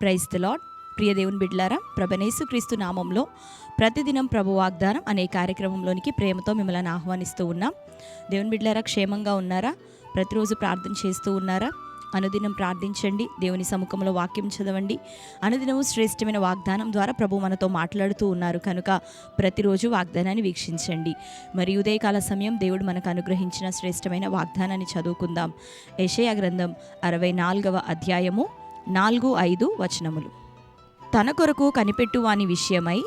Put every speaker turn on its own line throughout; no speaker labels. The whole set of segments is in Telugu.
ప్రైజ్ ద లాడ్ ప్రియ దేవుని బిడ్లారా ప్రభనేసు క్రీస్తు నామంలో ప్రతిదినం ప్రభు వాగ్దానం అనే కార్యక్రమంలోనికి ప్రేమతో మిమ్మల్ని ఆహ్వానిస్తూ ఉన్నాం. దేవుని బిడ్లారా క్షేమంగా ఉన్నారా? ప్రతిరోజు ప్రార్థన చేస్తూ ఉన్నారా? అనుదినం ప్రార్థించండి దేవుని సముఖంలో వాక్యం చదవండి. అనుదినము శ్రేష్టమైన వాగ్దానం ద్వారా ప్రభు మనతో మాట్లాడుతూ ఉన్నారు. కనుక ప్రతిరోజు వాగ్దానాన్ని వీక్షించండి. మరి ఉదయకాల సమయం దేవుడు మనకు అనుగ్రహించిన శ్రేష్టమైన వాగ్దానాన్ని చదువుకుందాం. యషయా గ్రంథం అరవై నాలుగవ అధ్యాయము నాలుగు ఐదు వచనములు. తన కొరకు కనిపెట్టువాని విషయమై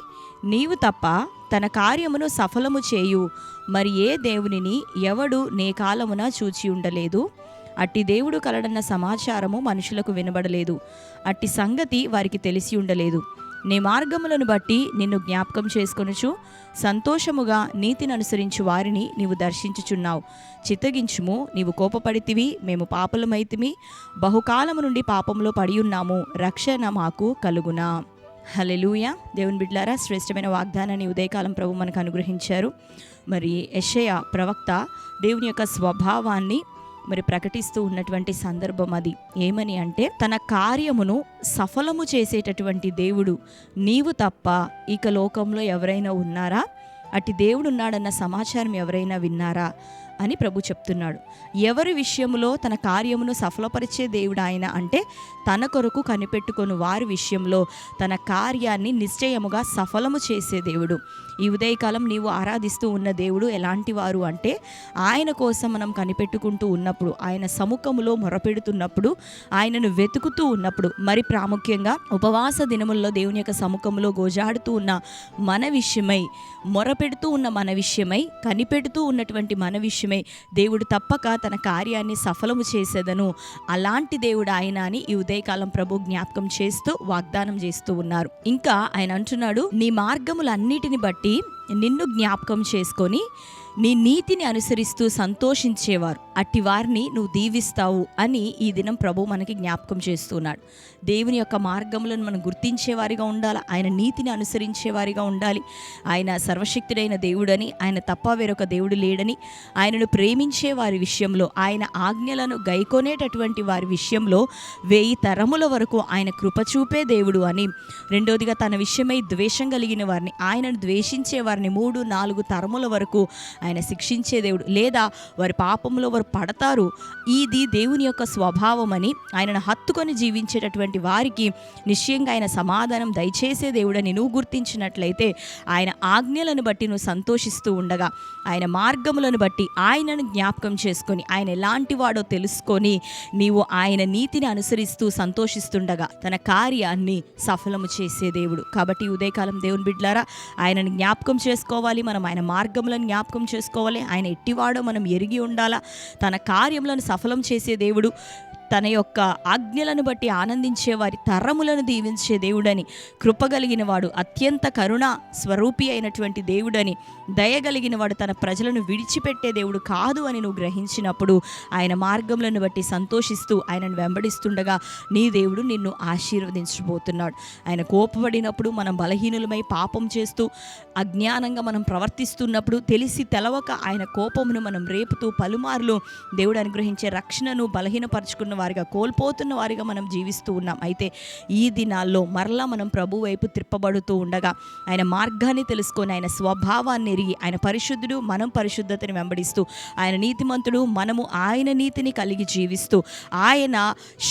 నీవు తప్ప తన కార్యమును సఫలము చేయు మరి ఏ దేవునిని ఎవడు నే కాలమున చూచి ఉండలేదు? అట్టి దేవుడు కలడన్న సమాచారము మనుషులకు వినబడలేదు. అట్టి సంగతి వారికి తెలిసి ఉండలేదు. నీ మార్గములను బట్టి నిన్ను జ్ఞాపకం చేసుకొనుచు సంతోషముగా నీతిని అనుసరించు వారిని నీవు దర్శించుచున్నావు. చిత్తగించుము నీవు కోపపడితివి మేము పాపలమైతిమి బహుకాలము నుండి పాపంలో పడి ఉన్నాము రక్షణ మాకు కలుగునా. హలెలూయ దేవుని బిడ్లారా శ్రేష్టమైన వాగ్దానాన్ని ఉదయకాలం ప్రభు మనకు అనుగ్రహించారు. మరి యషయ ప్రవక్త దేవుని యొక్క స్వభావాన్ని మరి ప్రకటిస్తూ ఉన్నటువంటి సందర్భం అది. ఏమని అంటే తన కార్యమును సఫలము చేసేటటువంటి దేవుడు నీవు తప్ప ఇక లోకంలో ఎవరైనా ఉన్నారా? అట్టి దేవుడు ఉన్నాడన్న సమాచారం ఎవరైనా విన్నారా? అని ప్రభు చెప్తున్నాడు. ఎవరి విషయంలో తన కార్యమును సఫలపరిచే దేవుడు ఆయన అంటే తన కొరకు కనిపెట్టుకొని వారి విషయంలో తన కార్యాన్ని నిశ్చయముగా సఫలము చేసే దేవుడు. ఈ ఉదయకాలం నీవు ఆరాధిస్తూ ఉన్న దేవుడు ఎలాంటి వారు అంటే ఆయన కోసం మనం కనిపెట్టుకుంటూ ఉన్నప్పుడు ఆయన సముఖములో మొరపెడుతున్నప్పుడు ఆయనను వెతుకుతూ ఉన్నప్పుడు మరి ప్రాముఖ్యంగా ఉపవాస దినముల్లో దేవుని యొక్క సముఖంలో గోజాడుతూ ఉన్న మన విషయమై మొరపెడుతూ ఉన్న మన విషయమై కనిపెడుతూ ఉన్నటువంటి మన విషయం విషయమై దేవుడు తప్పక తన కార్యాన్ని సఫలము చేసేదను. అలాంటి దేవుడు ఆయన అని ఈ ఉదయకాలం ప్రభు జ్ఞాపకం చేస్తూ వాగ్దానం చేస్తూ ఉన్నారు. ఇంకా ఆయన అంటున్నాడు నీ మార్గములన్నిటిని బట్టి నిన్ను జ్ఞాపకం చేసుకొని నీ నీతిని అనుసరిస్తూ సంతోషించేవారు. అట్టి వారిని నువ్వు దీవిస్తావు అని ఈ దినం ప్రభు మనకి జ్ఞాపకం చేస్తున్నాడు. దేవుని యొక్క మార్గములను మనం గుర్తించేవారిగా ఉండాలి. ఆయన నీతిని అనుసరించేవారిగా ఉండాలి. ఆయన సర్వశక్తుడైన దేవుడని ఆయన తప్ప వేరొక దేవుడు లేడని ఆయనను ప్రేమించే వారి విషయంలో ఆయన ఆజ్ఞలను గైకొనేటటువంటి వారి విషయంలో వెయ్యి తరముల వరకు ఆయన కృపచూపే దేవుడు అని. రెండోదిగా తన విషయమై ద్వేషం కలిగిన వారిని ఆయనను ద్వేషించే వారిని మూడు నాలుగు తరముల వరకు ఆయన శిక్షించే దేవుడు. లేదా వారి పాపంలో వారు పడతారు. ఇది దేవుని యొక్క స్వభావం అని ఆయనను హత్తుకొని జీవించేటటువంటి వారికి నిశ్చయంగా ఆయన సమాధానం దయచేసే దేవుడని నువ్వు గుర్తించినట్లయితే ఆయన ఆజ్ఞలను బట్టి నువ్వు సంతోషిస్తూ ఉండగా ఆయన మార్గములను బట్టి ఆయనను జ్ఞాపకం చేసుకొని ఆయన ఎలాంటి వాడో తెలుసుకొని నీవు ఆయన నీతిని అనుసరిస్తూ సంతోషిస్తుండగా తన కార్యాన్ని సఫలము చేసే దేవుడు. కాబట్టి ఉదయకాలం దేవుని బిడ్లారా ఆయనను జ్ఞాపకం చేసుకోవాలి. మనం ఆయన మార్గములను జ్ఞాపకం చేసుకోవాలి. ఆయన ఎట్టివాడో మనం ఎరిగి ఉండాలా. తన కార్యములను సఫలం చేసే దేవుడు తన యొక్క ఆజ్ఞలను బట్టి ఆనందించే వారి తరములను దీవించే దేవుడని కృపగలిగిన వాడు అత్యంత కరుణ స్వరూపి అయినటువంటి దేవుడని దయగలిగిన వాడు తన ప్రజలను విడిచిపెట్టే దేవుడు కాదు అని నువ్వు గ్రహించినప్పుడు ఆయన మార్గములను బట్టి సంతోషిస్తూ ఆయనను వెంబడిస్తుండగా నీ దేవుడు నిన్ను ఆశీర్వదించబోతున్నాడు. ఆయన కోపపడినప్పుడు మనం బలహీనులమై పాపం చేస్తూ అజ్ఞానంగా మనం ప్రవర్తిస్తున్నప్పుడు తెలిసి తెలవక ఆయన కోపమును మనం రేపుతూ పలుమార్లు దేవుడు అనుగ్రహించే రక్షణను బలహీనపరుచుకున్న వారిగా కోల్పోతున్న వారిగా మనం జీవిస్తూ ఉన్నాం. అయితే ఈ దినాల్లో మరలా మనం ప్రభు వైపు త్రిప్పబడుతూ ఉండగా ఆయన మార్గాన్ని తెలుసుకొని ఆయన స్వభావాన్ని ఎరిగి ఆయన పరిశుద్ధుడు మనం పరిశుద్ధతని వెంబడిస్తూ ఆయన నీతిమంతుడు మనము ఆయన నీతిని కలిగి జీవిస్తూ ఆయన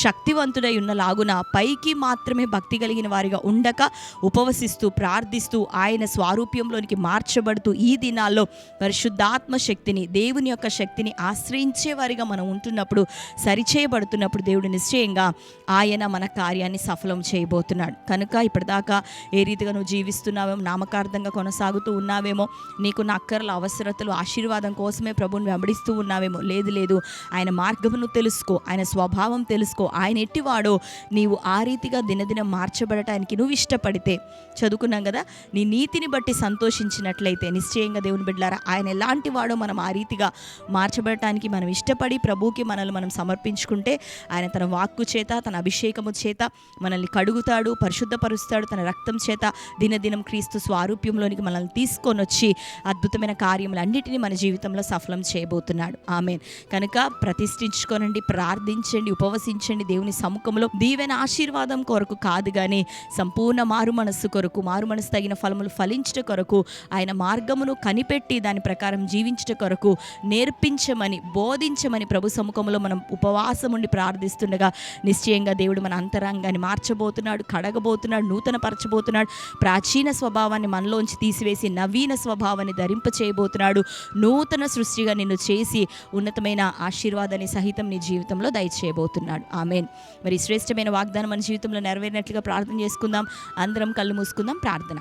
శక్తివంతుడై ఉన్న లాగున పైకి మాత్రమే భక్తి కలిగిన వారిగా ఉండక ఉపవసిస్తూ ప్రార్థిస్తూ ఆయన స్వారూప్యంలోనికి మార్చబడుతూ ఈ దినాల్లో పరిశుద్ధాత్మ శక్తిని దేవుని యొక్క శక్తిని ఆశ్రయించే వారిగా మనం ఉంటున్నప్పుడు సరిచేయబడుతున్న సరిచేయబడుతున్నప్పుడు దేవుడు నిశ్చయంగా ఆయన మన కార్యాన్ని సఫలం చేయబోతున్నాడు. కనుక ఇప్పటిదాకా ఏ రీతిగా నువ్వు జీవిస్తున్నావేమో నామకార్థంగా కొనసాగుతూ ఉన్నావేమో నీకు నా అక్కర్ల అవసరతలు ఆశీర్వాదం కోసమే ప్రభుని వెంబడిస్తూ ఉన్నావేమో లేదు లేదు ఆయన మార్గమును తెలుసుకో ఆయన స్వభావం తెలుసుకో ఆయన ఎట్టివాడో నీవు ఆ రీతిగా దినదినం మార్చబడటానికి నువ్వు ఇష్టపడితే. చదువుకున్నాం కదా నీ నీతిని బట్టి సంతోషించినట్లయితే నిశ్చయంగా దేవుని బిడ్డారా ఆయన ఎలాంటి వాడో మనం ఆ రీతిగా మార్చబడటానికి మనం ఇష్టపడి ప్రభుకి మనల్ని మనం సమర్పించుకుంటే ఆయన తన వాక్కు చేత తన అభిషేకము చేత మనల్ని కడుగుతాడు పరిశుద్ధపరుస్తాడు తన రక్తం చేత. దినదినం క్రీస్తు స్వారూప్యంలోనికి మనల్ని తీసుకొని వచ్చి అద్భుతమైన కార్యములన్నిటినీ మన జీవితంలో సఫలం చేయబోతున్నాడు. ఆమె కనుక ప్రతిష్ఠించుకోనండి ప్రార్థించండి ఉపవసించండి దేవుని సముఖంలో దీవెన ఆశీర్వాదం కొరకు కాదు కానీ సంపూర్ణ మారు మనస్సు కొరకు మారు మనసు తగిన ఫలములు ఫలించుట కొరకు ఆయన మార్గమును కనిపెట్టి దాని ప్రకారం జీవించుట కొరకు నేర్పించమని బోధించమని ప్రభు సముఖంలో మనం ఉపవాసం ఉండి ప్రార్థిస్తుండగా నిశ్చయంగా దేవుడు మన అంతరంగాన్ని మార్చబోతున్నాడు కడగబోతున్నాడు నూతన పరచబోతున్నాడు ప్రాచీన స్వభావాన్ని మనలోంచి తీసివేసి నవీన స్వభావాన్ని ధరింప చేయబోతున్నాడు నూతన సృష్టిగా నిన్ను చేసి ఉన్నతమైన ఆశీర్వాదాన్ని సహితం నీ జీవితంలో దయచేయబోతున్నాడు. ఆమెన్. మరి శ్రేష్టమైన వాగ్దానం మన జీవితంలో నెరవేరినట్లుగా ప్రార్థన చేసుకుందాం. అందరం కళ్ళు మూసుకుందాం. ప్రార్థన.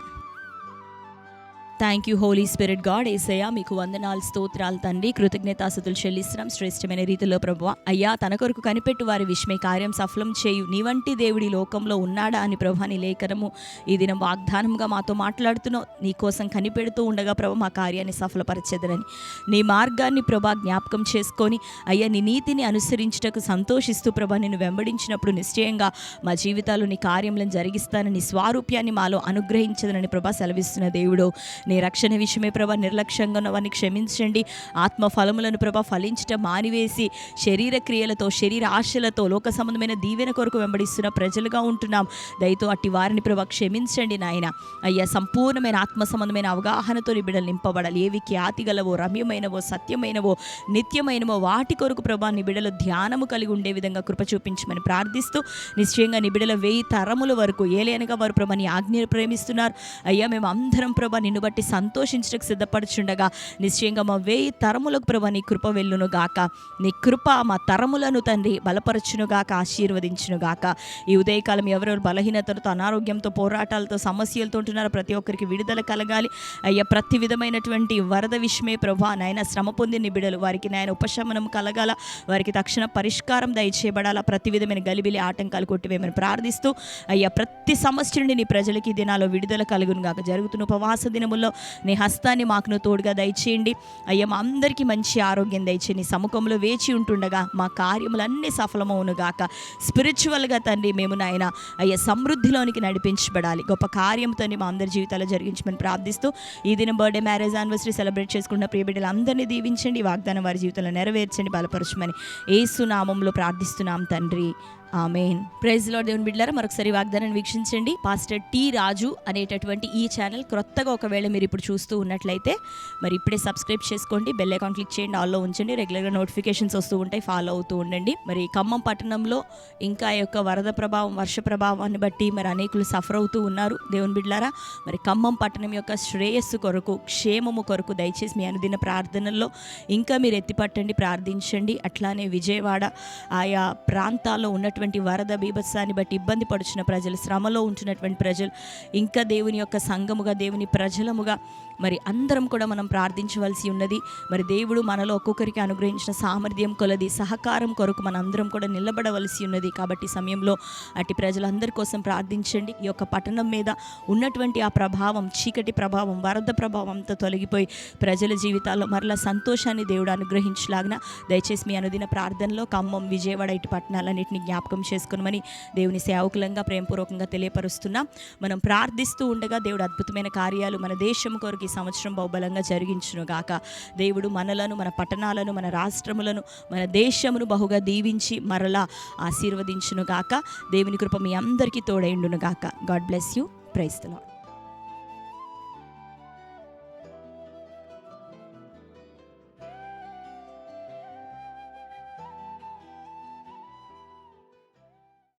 Thank you holy spirit god Yesayya మీకు వందనాలు స్తోత్రాలు తండ్రి. కృతజ్ఞతాసుతులు చెల్లిస్తున్నాం. శ్రేష్టమైన రీతిలో ప్రభు అయ్యా తన కొరకు కనిపెట్టు వారి విషమే కార్యం సఫలం చేయు. నీ వంటి దేవుడి లోకంలో ఉన్నాడా అని ప్రభు నీ లేఖనము ఈ దినం వాగ్దానంగా మాతో మాట్లాడుతున్నావు. నీ కోసం కనిపెడుతూ ఉండగా ప్రభు మా కార్యాన్ని సఫలపరచెదరని నీ మార్గాన్ని ప్రభా జ్ఞాపకం చేసుకొని అయ్యా నీ నీతిని అనుసరించుటకు సంతోషిస్తూ ప్రభా నిన్ను వెంబడించినప్పుడు నిశ్చయంగా మా జీవితాలు నీ కార్యములను జరిగిస్తానని స్వారూప్యాన్ని మాలో అనుగ్రహించదనని ప్రభా సెలవిస్తున్న దేవుడు నీ రక్షణ విషయమే ప్రభా నిర్లక్ష్యంగా ఉన్నవారిని క్షమించండి. ఆత్మ ఫలములను ప్రభా ఫలించటం మానివేసి శరీర క్రియలతో శరీర ఆశలతో లోక సంబంధమైన దీవెన కొరకు వెంబడిస్తున్న ప్రజలుగా ఉంటున్నాం. దయతో అట్టి వారిని ప్రభా క్షమించండి నాయన. అయ్యా సంపూర్ణమైన ఆత్మ సంబంధమైన అవగాహనతో నీ బిడ్డలు నింపబడాలి. ఏవి ఖ్యాతి గలవో రమ్యమైనవో సత్యమైనవో నిత్యమైనవో వాటి కొరకు ప్రభా నీ బిడ్డలు ధ్యానము కలిగి ఉండే విధంగా కృప చూపించమని ప్రార్థిస్తూ నిశ్చయంగా నీ బిడ్డల వెయ్యి తరముల వరకు ఏలేనగా వారు ప్రభా నీ ఆజ్ఞ ప్రేమిస్తున్నారు. అయ్యా మేము అందరం ప్రభా నిన్ను బట్టి సంతోషించడానికి సిద్ధపడుచుండగా. నిశ్చయంగా మా వేయి తరములకు ప్రభా నీ కృప వెళ్ళును గాక. నీ కృప మా తరములను తండ్రి బలపరచునుగాక ఆశీర్వదించును గాక ఈ ఉదయకాలం ఎవరెవరు బలహీనతలతో అనారోగ్యంతో పోరాటాలతో సమస్యలతో ఉంటున్నారో ప్రతి ఒక్కరికి విడుదల కలగాలి. అయ్యా ప్రతి విధమైనటువంటి వరద విషయమే ప్రభా నాయన శ్రమ పొందిన బిడలు. వారికి నాయన ఉపశమనం కలగాల. వారికి తక్షణ పరిష్కారం దయచేయబడాలా. ప్రతి విధమైన గలిబిలి ఆటంకాలు కొట్టివేమని ప్రార్థిస్తూ అయ్యా ప్రతి సమస్య నుండి నీ ప్రజలకి దినాలో విడుదల కలుగును గాక జరుగుతున్న ఉపవాస దినముల్లో నీ హస్తాన్ని మాకును తోడుగా దయచేయండి. అయ్యా మా అందరికీ మంచి ఆరోగ్యం దయచేయండి నీ సముఖంలో వేచి ఉంటుండగా మా కార్యములన్నీ సఫలమవును గాక. స్పిరిచువల్గా తండ్రి మేము నాయన అయ్యా సమృద్ధిలోనికి నడిపించబడాలి. గొప్ప కార్యంతో మా అందరి జీవితాలు జరిగించమని ప్రార్థిస్తూ ఈ దిన బర్త్డే మ్యారేజ్ యానివర్సరీ సెలబ్రేట్ చేసుకున్న ప్రియ బిడ్డలు అందరినీ దీవించండి వాగ్దానం వారి జీవితంలో నెరవేర్చండి బలపరచమని ఏసునామంలో ప్రార్థిస్తున్నాం తండ్రి. ఆమెన్. ప్రైజ్లో దేవుని బిడ్డారా మరొకసారి వాగ్దానాన్ని వీక్షించండి. పాస్టర్ టి రాజు అనేటటువంటి ఈ ఛానల్ క్రొత్తగా ఒకవేళ మీరు ఇప్పుడు చూస్తూ ఉన్నట్లయితే మరి ఇప్పుడే సబ్స్క్రైబ్ చేసుకోండి బెల్ ఐకాన్ క్లిక్ చేయండి ఆల్లో ఉంచండి రెగ్యులర్గా నోటిఫికేషన్స్ వస్తూ ఉంటాయి ఫాలో అవుతూ ఉండండి. మరి ఖమ్మం పట్టణంలో ఇంకా యొక్క వరద ప్రభావం వర్ష ప్రభావాన్ని బట్టి మరి అనేకులు సఫర్ అవుతూ ఉన్నారు. దేవుని బిడ్డారా మరి ఖమ్మం పట్టణం యొక్క శ్రేయస్సు కొరకు క్షేమము కొరకు దయచేసి మీ అనుదిన ప్రార్థనల్లో ఇంకా మీరు ఎత్తిపట్టండి ప్రార్థించండి. అట్లానే విజయవాడ ఆయా ప్రాంతాల్లో ఉన్నటువంటి వరద బీభత్సాన్ని బట్టి ఇబ్బంది పడుచున్న ప్రజలు శ్రమలో ఉంటున్నటువంటి ప్రజలు ఇంకా దేవుని యొక్క సంఘముగా దేవుని ప్రజలముగా మరి అందరం కూడా మనం ప్రార్థించవలసి ఉన్నది. మరి దేవుడు మనలో ఒక్కొక్కరికి అనుగ్రహించిన సామర్థ్యం కొలది సహకారం కొరకు మన అందరం కూడా నిలబడవలసి ఉన్నది. కాబట్టి సమయంలో అటు ప్రజలందరి కోసం ప్రార్థించండి. ఈ యొక్క పట్టణం మీద ఉన్నటువంటి ఆ ప్రభావం చీకటి ప్రభావం వరద ప్రభావంతో తొలగిపోయి ప్రజల జీవితాల్లో మరలా సంతోషాన్ని దేవుడు అనుగ్రహించలాగిన దయచేసి మీ అనుదిన ప్రార్థనలో ఖమ్మం విజయవాడ ఇటు పట్టణాలన్నింటినీ జ్ఞాపకం చేసుకునమని దేవుని సేవకులంగా ప్రేమపూర్వకంగా తెలియపరుస్తున్నాం. మనం ప్రార్థిస్తూ ఉండగా దేవుడు అద్భుతమైన కార్యాలు మన దేశం కొరకు ఈ సంవత్సరం బహుబలంగా జరిగించును గాక. దేవుడు మనలను మన పట్టణాలను మన రాష్ట్రములను మన దేశమును బహుగా దీవించి మరలా ఆశీర్వదించును గాక. దేవుని కృప మీ అందరికీ తోడైండును గాక. God bless you. ప్రైస్తలో